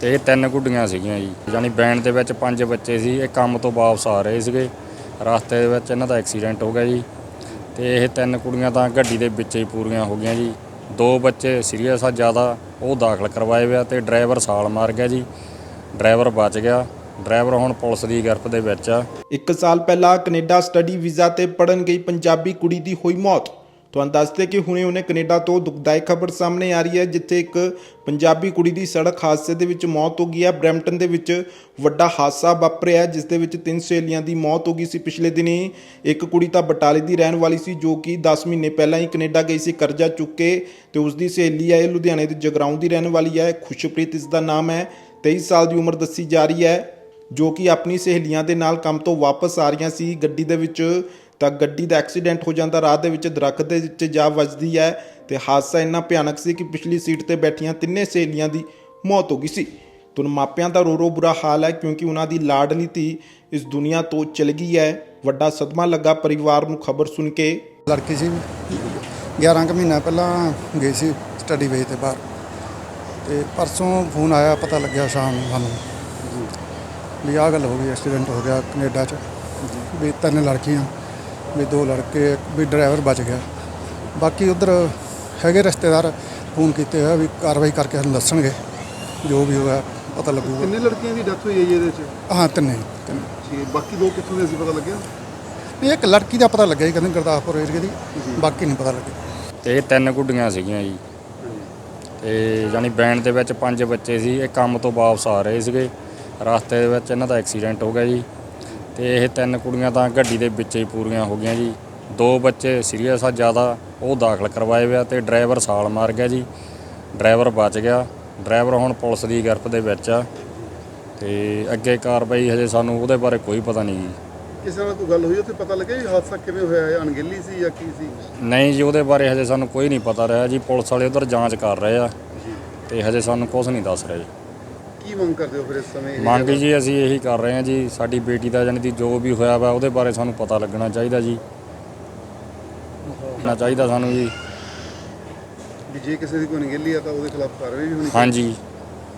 ਤੇ ਇਹ ਤਿੰਨ ਗੁੱਡੀਆਂ ਸੀਗੀਆਂ ਜੀ। ਯਾਨੀ ਬੈਂਡ ਦੇ ਵਿੱਚ ਪੰਜ ਬੱਚੇ ਸੀ, ਇਹ ਕੰਮ ਤੋਂ ਵਾਪਸ ਆ ਰਹੇ ਸੀਗੇ। ਰਸਤੇ ਦੇ ਵਿੱਚ ਇਹਨਾਂ ਦਾ ਐਕਸੀਡੈਂਟ ਹੋ ਗਿਆ ਜੀ। ਤੇ ਇਹ ਤਿੰਨ ਕੁੜੀਆਂ ਤਾਂ ਗੱਡੀ ਦੇ ਵਿੱਚ ਹੀ ਪੂਰੀਆਂ ਹੋ ਗਈਆਂ ਜੀ। ਦੋ ਬੱਚੇ ਸੀਰੀਅਸ ਆ ਜ਼ਿਆਦਾ, ਉਹ ਦਾਖਲ ਕਰਵਾਏ ਹੋਏ ਆ ਤੇ ਡਰਾਈਵਰ ਸਾਲ ਮਾਰ ਗਿਆ ਜੀ। ਡਰਾਈਵਰ ਬਚ ਗਿਆ। ਡਰਾਈਵਰ ਹੁਣ ਪੁਲਿਸ ਦੀ ਗਿਰਫਤ ਦੇ ਵਿੱਚ ਆ। ਇੱਕ ਸਾਲ ਪਹਿਲਾਂ ਕੈਨੇਡਾ ਸਟੱਡੀ ਵੀਜ਼ਾ ਤੇ ਪੜਨ ਗਈ ਪੰਜਾਬੀ ਕੁੜੀ ਦੀ ਹੋਈ ਮੌਤ। ਤੁਹਾਨੂੰ ਦੱਸਦੇ ਕਿ ਹੁਣੇ ਉਹਨੇ ਕੈਨੇਡਾ ਤੋਂ ਦੁਖਦਾਇਕ ਖਬਰ ਸਾਹਮਣੇ ਆ ਰਹੀ ਹੈ, ਜਿੱਥੇ ਇੱਕ ਪੰਜਾਬੀ ਕੁੜੀ ਦੀ ਸੜਕ ਹਾਦਸੇ ਦੇ ਵਿੱਚ ਮੌਤ ਹੋ ਗਈ ਹੈ। ਬਰੈਂਪਟਨ ਦੇ ਵਿੱਚ ਵੱਡਾ ਹਾਦਸਾ ਵਾਪਰਿਆ ਜਿਸ ਦੇ ਵਿੱਚ ਤਿੰਨ ਸਹੇਲੀਆਂ ਦੀ ਮੌਤ ਹੋ ਗਈ ਸੀ। ਪਿਛਲੇ ਦਿਨੀ ਇੱਕ ਕੁੜੀ ਤਾਂ ਬਟਾਲੇ ਦੀ ਰਹਿਣ ਵਾਲੀ ਸੀ, ਜੋ ਕਿ 10 ਮਹੀਨੇ ਪਹਿਲਾਂ ਹੀ ਕੈਨੇਡਾ ਗਈ ਸੀ, ਕਰਜ਼ਾ ਚੁੱਕ ਕੇ ਤੇ ਉਸ ਦੀ ਸਹੇਲੀ ਹੈ, ਇਹ ਲੁਧਿਆਣੇ ਦੇ ਜਗਰਾਉਂ ਦੀ ਰਹਿਣ ਵਾਲੀ ਹੈ। ਖੁਸ਼ਪ੍ਰੀਤ ਇਸ ਦਾ ਨਾਮ ਹੈ। 23 ਸਾਲ ਦੀ ਉਮਰ ਦੱਸੀ ਜਾ ਰਹੀ ਹੈ, ਜੋ ਕਿ ਆਪਣੀ ਸਹੇਲੀਆਂ ਦੇ ਨਾਲ ਕੰਮ ਤੋਂ ਵਾਪਸ ਆ ਰਹੀਆਂ ਸੀ। ਗੱਡੀ ਦੇ ਵਿੱਚ ਤਾਂ ਗੱਡੀ ਦਾ ਐਕਸੀਡੈਂਟ ਹੋ ਜਾਂਦਾ ਰਾਹ ਦੇ ਵਿੱਚ ਦਰਖਤ ਦੇ ਵਿੱਚ ਜਾ ਵੱਜਦੀ ਹੈ ਤੇ ਹਾਦਸਾ ਇੰਨਾ ਭਿਆਨਕ ਸੀ ਕਿ ਪਿਛਲੀ ਸੀਟ ਤੇ ਬੈਠੀਆਂ ਤਿੰਨੇ ਸਹੇਲੀਆਂ ਦੀ ਮੌਤ ਹੋ ਗਈ ਸੀ। ਤੁਨ ਮਾਪਿਆਂ ਦਾ ਰੋ ਰੋ ਬੁਰਾ ਹਾਲ ਹੈ ਕਿਉਂਕਿ ਉਹਨਾਂ ਦੀ ਲਾਡਲੀ ਧੀ ਇਸ ਦੁਨੀਆ ਤੋਂ ਚਲ ਗਈ ਹੈ। ਵੱਡਾ ਸਦਮਾ ਲੱਗਾ ਪਰਿਵਾਰ ਨੂੰ ਖਬਰ ਸੁਣ ਕੇ। ਲੜਕੀ ਸੀ। 11 ਕੁ ਮਹੀਨਾ ਪਹਿਲਾਂ ਗਈ ਸੀ ਸਟੱਡੀ ਵੇਜ ਤੇ ਬਾਹਰ। ਤੇ ਪਰਸੋਂ ਫੋਨ ਆਇਆ ਪਤਾ ਲੱਗਿਆ ਸ਼ਾਮ ਨੂੰ ਸਾਨੂੰ। ਵੀ ਆਹ ਗੱਲ ਹੋ ਗਈ ਐਕਸੀਡੈਂਟ ਹੋ ਗਿਆ ਕੈਨੇਡਾ 'ਚ। ਵੀ ਤਿੰਨ ਲੜਕੀਆਂ। ਵੀ ਦੋ ਲੜਕੇ ਵੀ ਡਰਾਈਵਰ ਬਚ ਗਿਆ। ਬਾਕੀ ਉਧਰ ਹੈਗੇ ਰਿਸ਼ਤੇਦਾਰ ਫੋਨ ਕੀਤੇ ਹੋਇਆ ਵੀ ਕਾਰਵਾਈ ਕਰਕੇ ਸਾਨੂੰ ਦੱਸਣਗੇ ਜੋ ਵੀ ਹੋਇਆ ਪਤਾ ਲੱਗੂਗਾ। ਕਿੰਨੇ ਲੜਕੀਆਂ ਦੀ ਡੈਥ ਹੋਈ ਹੈ ਜੀ ਇਹਦੇ ਚ ਹਾਂ ਤਿੰਨੇ ਤਿੰਨੇ। ਜੀ ਬਾਕੀ ਦੋ ਕਿੱਥੋਂ ਦੇ ਸੀ ਪਤਾ ਲੱਗਿਆ? ਵੀ ਇੱਕ ਲੜਕੀ ਦਾ ਪਤਾ ਲੱਗਿਆ ਜੀ ਕਹਿੰਦੇ ਗੁਰਦਾਸਪੁਰ ਏਰੀਏ ਦੀ। ਬਾਕੀ ਨਹੀਂ ਪਤਾ ਲੱਗਿਆ। ਤੇ ਇਹ ਤਿੰਨ ਗੁੱਡੀਆਂ ਸੀਗੀਆਂ ਜੀ। ਤੇ ਯਾਨੀ ਬੈਂਡ ਦੇ ਵਿੱਚ ਪੰਜ ਬੱਚੇ ਸੀ ਇਹ ਕੰਮ ਤੋਂ ਵਾਪਸ ਆ ਰਹੇ ਸੀਗੇ। ਰਸਤੇ ਦੇ ਵਿੱਚ ਇਹਨਾਂ ਦਾ ਐਕਸੀਡੈਂਟ ਹੋ ਗਿਆ ਜੀ। ਤੇ ਇਹ ਤਿੰਨ ਕੁੜੀਆਂ ਤਾਂ ਗੱਡੀ ਦੇ ਵਿੱਚ ਹੀ ਪੂਰੀਆਂ ਹੋ ਗਈਆਂ ਜੀ। ਦੋ ਬੱਚੇ ਸੀਰੀਅਸ ਆ ਜ਼ਿਆਦਾ ਉਹ ਦਾਖਲ ਕਰਵਾਏ ਹੋਏ ਆ ਤੇ ਡਰਾਈਵਰ ਸਾਲ ਮਾਰ ਗਿਆ ਜੀ। ਡਰਾਈਵਰ ਬਚ ਗਿਆ। ਡਰਾਈਵਰ ਹੁਣ ਪੁਲਿਸ ਦੀ ਗਿਰਫਤ ਦੇ ਵਿੱਚ ਆ ਤੇ ਅੱਗੇ ਕਾਰਵਾਈ ਹਜੇ ਸਾਨੂੰ ਉਹਦੇ ਬਾਰੇ ਕੋਈ ਪਤਾ ਨਹੀਂ ਜੀ। ਕਿਸੇ ਨਾਲ ਕੋਈ ਗੱਲ ਹੋਈ ਉੱਥੇ ਪਤਾ ਲੱਗਿਆ ਵੀ ਹਾਦਸਾ ਕਿਵੇਂ ਹੋਇਆ? ਹੈ ਅਣਗਹਿਲੀ ਸੀ ਜਾਂ ਕੀ ਸੀ? ਨਹੀਂ ਜੀ ਉਹਦੇ ਬਾਰੇ ਹਜੇ ਸਾਨੂੰ ਕੋਈ ਨਹੀਂ ਪਤਾ ਰਿਹਾ ਜੀ। ਪੁਲਿਸ ਵਾਲੇ ਉਧਰ ਜਾਂਚ ਕਰ ਰਹੇ ਆ ਤੇ ਹਜੇ ਸਾਨੂੰ ਕੁਝ ਨਹੀਂ ਦੱਸ ਰਹੇ ਜੀ। ਕੀ ਮੰਗ ਕਰਦੇ ਹੋ ਫਿਰ ਇਸ ਸਮੇਂ ਮੰਗ? ਜੀ ਅਸੀਂ ਇਹੀ ਕਰ ਰਹੇ ਹਾਂ ਜੀ ਸਾਡੀ ਬੇਟੀ ਦਾ ਜਾਣੀ ਦੀ ਜੋ ਵੀ ਹੋਇਆ ਵਾ ਉਹਦੇ ਬਾਰੇ ਸਾਨੂੰ ਪਤਾ ਲੱਗਣਾ ਚਾਹੀਦਾ ਜੀ। ਨਾ ਚਾਹੀਦਾ ਸਾਨੂੰ ਜੀ। ਵੀ ਜੇ ਕਿਸੇ ਦੀ ਕੋਈ ਅਣਗਹਿਲੀ ਆ ਤਾਂ ਉਹਦੇ ਖਿਲਾਫ ਕਾਰਵਾਈ ਵੀ ਹੋਣੀ ਚਾਹੀਦੀ। ਹਾਂਜੀ।